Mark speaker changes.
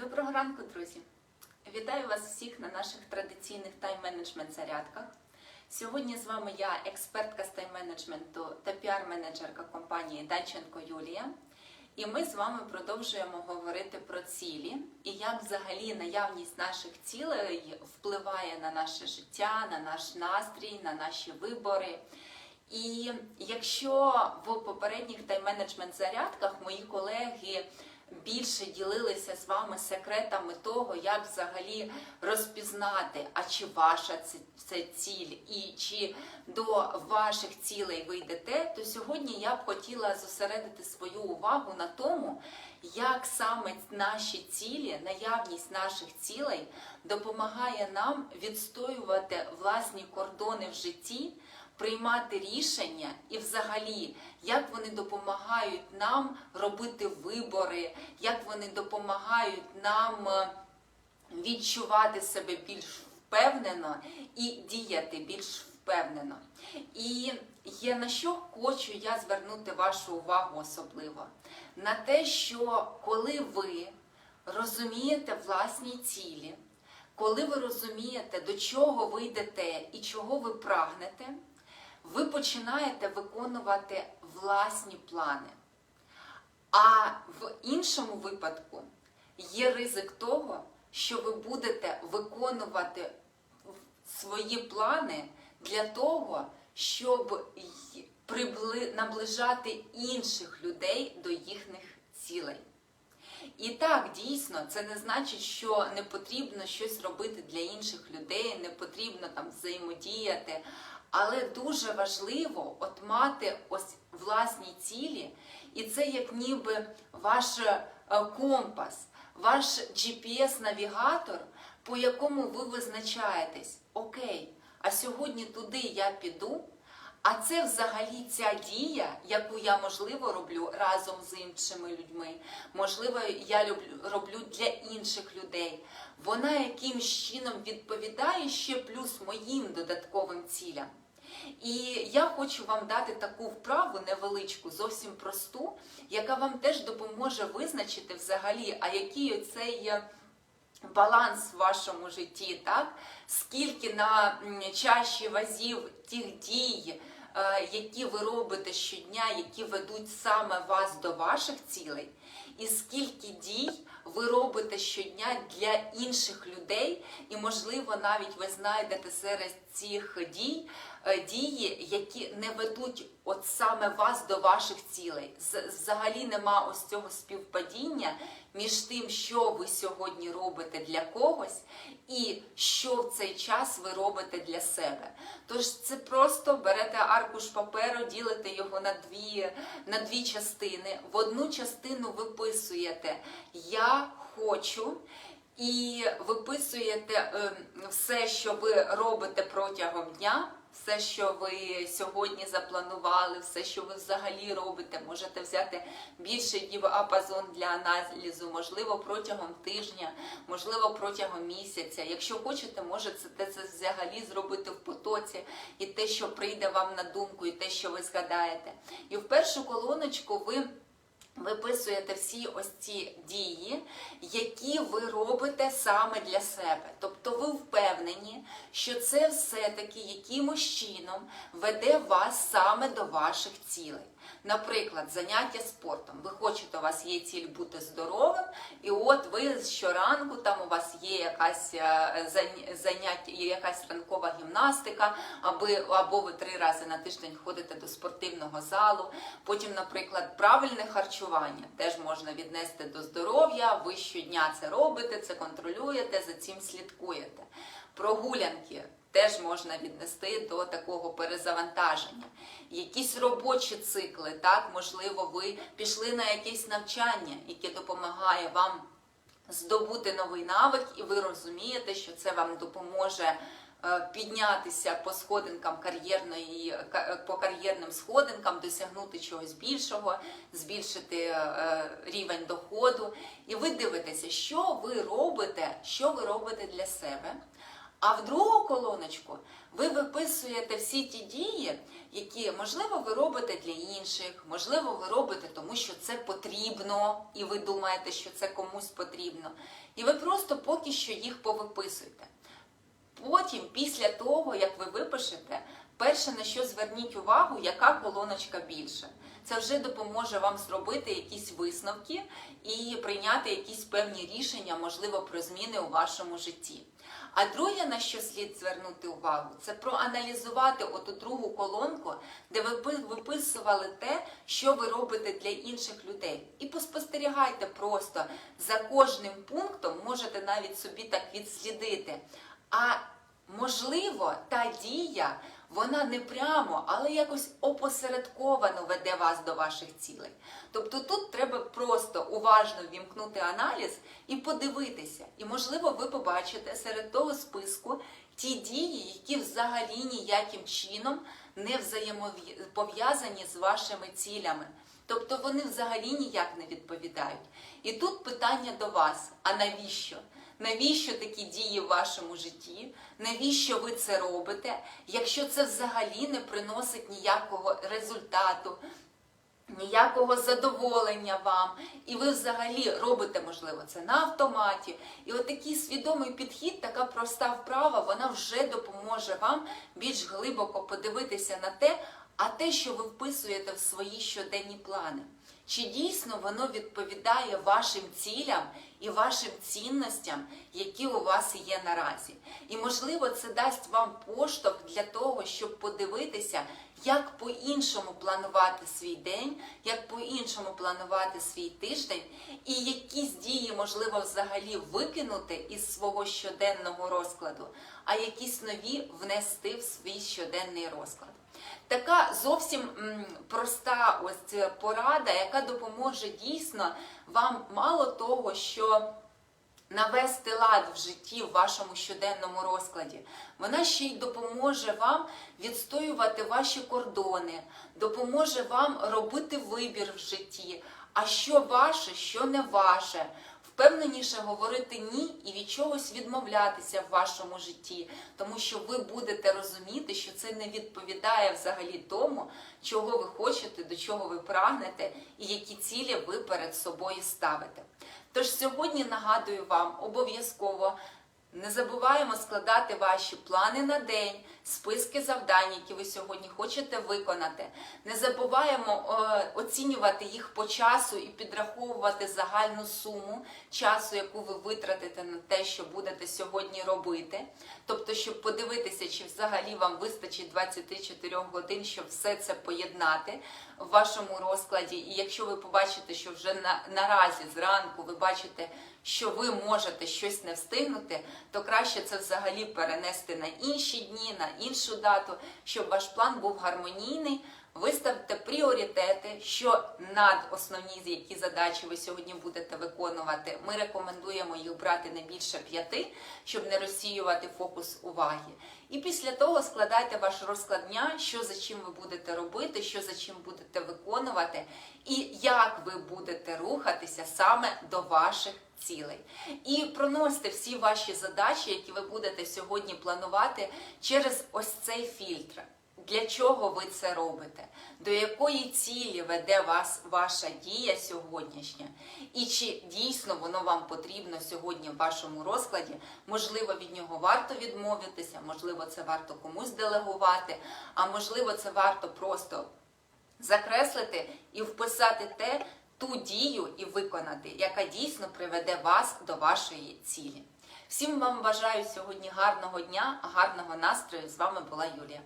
Speaker 1: Доброго ранку, друзі! Вітаю вас всіх на наших традиційних тайм-менеджмент зарядках. Сьогодні з вами я, експертка з тайм-менеджменту та піар-менеджерка компанії Данченко Юлія. І ми з вами продовжуємо говорити про цілі і як взагалі наявність наших цілей впливає на наше життя, на наш настрій, на наші вибори. І якщо в попередніх тайм-менеджмент зарядках мої колеги більше ділилися з вами секретами того, як взагалі розпізнати, а чи ваша це, ціль, і чи до ваших цілей ви йдете, то сьогодні я б хотіла зосередити свою увагу на тому, як саме наші цілі, наявність наших цілей допомагає нам відстоювати власні кордони в житті приймати рішення і, взагалі, як вони допомагають нам робити вибори, як вони допомагають нам е, відчувати себе більш впевнено і діяти більш впевнено. І є на що хочу я звернути вашу увагу особливо на те, що коли ви розумієте власні цілі, коли ви розумієте, до чого ви йдете і чого ви прагнете, ви починаєте виконувати власні плани. А в іншому випадку є ризик того, що ви будете виконувати свої плани для того, щоб наближати інших людей до цілей. І так, дійсно, це не значить, що не потрібно щось робити для інших людей, не потрібно там взаємодіяти. Але дуже важливо от мати ось власні цілі, і це як ніби ваш е, компас, ваш GPS-навігатор, по якому ви визначаєтесь, окей, а сьогодні туди я піду. А це взагалі ця дія, яку я можливо роблю разом з іншими людьми, можливо, я роблю для інших людей. Вона якимсь чином відповідає ще плюс моїм додатковим цілям. І я хочу вам дати таку вправу невеличку, зовсім просту, яка вам теж допоможе визначити взагалі, а який оцей баланс в вашому житті, так? Скільки на чаші вазів тих дій, які ви робите щодня, які ведуть саме вас до ваших цілей, і скільки дій ви робите щодня для інших людей, і, можливо, навіть ви знайдете серед цих дій е, дії, які не ведуть от саме вас до ваших цілей. Взагалі нема ось цього співпадіння між тим, що ви сьогодні робите для когось, і що в цей час ви робите для себе. Тож це просто берете аркуш паперу, ділите його на дві, на дві частини. В одну частину виписуєте Я хочу. І виписуєте е, все, що ви робите протягом дня, все, що ви сьогодні запланували, все, що ви взагалі робите. Можете взяти більший діапазон для аналізу, можливо, протягом тижня, можливо, протягом місяця. Якщо хочете, можете це взагалі зробити в потоці, і те, що прийде вам на думку, і те, що ви згадаєте. І в першу колоночку ви. Виписуєте всі ось ці дії, які ви робите саме для себе. Тобто ви впевнені, що це все-таки якимось чином веде вас саме до ваших цілей. Наприклад, заняття спортом. Ви хочете, у вас є ціль бути здоровим, і от ви щоранку там у вас є якась е, заняття, є якась ранкова гімнастика, аби або ви три рази на тиждень ходите до спортивного залу. Потім, наприклад, правильне харчування теж можна віднести до здоров'я. Ви щодня це робите, це контролюєте, за цим слідкуєте. Прогулянки теж можна віднести до такого перезавантаження. Якісь робочі цикли, так, можливо, ви пішли на якесь навчання, яке допомагає вам здобути новий навик, і ви розумієте, що це вам допоможе е, піднятися по сходинкам кар'єрної по кар'єрним сходинкам, досягнути чогось більшого, збільшити е, рівень доходу. І ви дивитеся, що ви робите, що ви робите для себе. А в другу колоночку ви виписуєте всі ті дії, які, можливо, ви робите для інших, можливо, ви робите, тому що це потрібно, і ви думаєте, що це комусь потрібно. І ви просто поки що їх повиписуєте. Потім, після того, як ви випишете, перше на що зверніть увагу, яка колоночка більше. Це вже допоможе вам зробити якісь висновки і прийняти якісь певні рішення, можливо, про зміни у вашому житті. А друге, на що слід звернути увагу, це проаналізувати оту другу колонку, де ви пи- виписували те, що ви робите для інших людей. І поспостерігайте просто за кожним пунктом, можете навіть собі так відслідити. А можливо, та дія, вона не прямо, але якось опосередковано веде вас до ваших цілей. Тобто тут треба просто уважно вімкнути аналіз і подивитися. І, можливо, ви побачите серед того списку ті дії, які взагалі ніяким чином не взаємопов'язані з вашими цілями. Тобто вони взагалі ніяк не відповідають. І тут питання до вас: а навіщо? Навіщо такі дії в вашому житті? Навіщо ви це робите, якщо це взагалі не приносить ніякого результату, ніякого задоволення вам, і ви взагалі робите, можливо, це на автоматі. І от такий свідомий підхід, така проста вправа, вона вже допоможе вам більш глибоко подивитися на те, а те, що ви вписуєте в свої щоденні плани. Чи дійсно воно відповідає вашим цілям і вашим цінностям, які у вас є наразі? І можливо, це дасть вам поштовх для того, щоб подивитися, як по-іншому планувати свій день, як по-іншому планувати свій тиждень, і якісь дії можливо взагалі викинути із свого щоденного розкладу, а якісь нові внести в свій щоденний розклад. Така зовсім проста ось ця порада, яка допоможе дійсно вам мало того, що навести лад в житті в вашому щоденному розкладі. Вона ще й допоможе вам відстоювати ваші кордони, допоможе вам робити вибір в житті. А що ваше, що не ваше. Впевненіше говорити ні і від чогось відмовлятися в вашому житті, тому що ви будете розуміти, що це не відповідає взагалі тому, чого ви хочете, до чого ви прагнете, і які цілі ви перед собою ставите. Тож сьогодні нагадую вам обов'язково не забуваємо складати ваші плани на день, списки завдань, які ви сьогодні хочете виконати. Не забуваємо е, оцінювати їх по часу і підраховувати загальну суму часу, яку ви витратите на те, що будете сьогодні робити. Тобто, щоб подивитися, чи взагалі вам вистачить 24 годин, щоб все це поєднати в вашому розкладі. І якщо ви побачите, що вже на, наразі зранку ви бачите, що ви можете щось не встигнути, то краще це взагалі перенести на інші дні, на іншу дату, щоб ваш план був гармонійний. Виставте пріоритети, що над основні які задачі ви сьогодні будете виконувати. Ми рекомендуємо їх брати не більше п'яти, щоб не розсіювати фокус уваги. І після того складайте ваш розклад дня, що за чим ви будете робити, що за чим будете виконувати, і як ви будете рухатися саме до ваших цілей. І проносьте всі ваші задачі, які ви будете сьогодні планувати через ось цей фільтр. Для чого ви це робите? До якої цілі веде вас ваша дія сьогоднішня? І чи дійсно воно вам потрібно сьогодні в вашому розкладі? Можливо, від нього варто відмовитися, можливо, це варто комусь делегувати, а можливо, це варто просто закреслити і вписати те, ту дію і виконати, яка дійсно приведе вас до вашої цілі. Всім вам бажаю сьогодні гарного дня, гарного настрою. З вами була Юлія.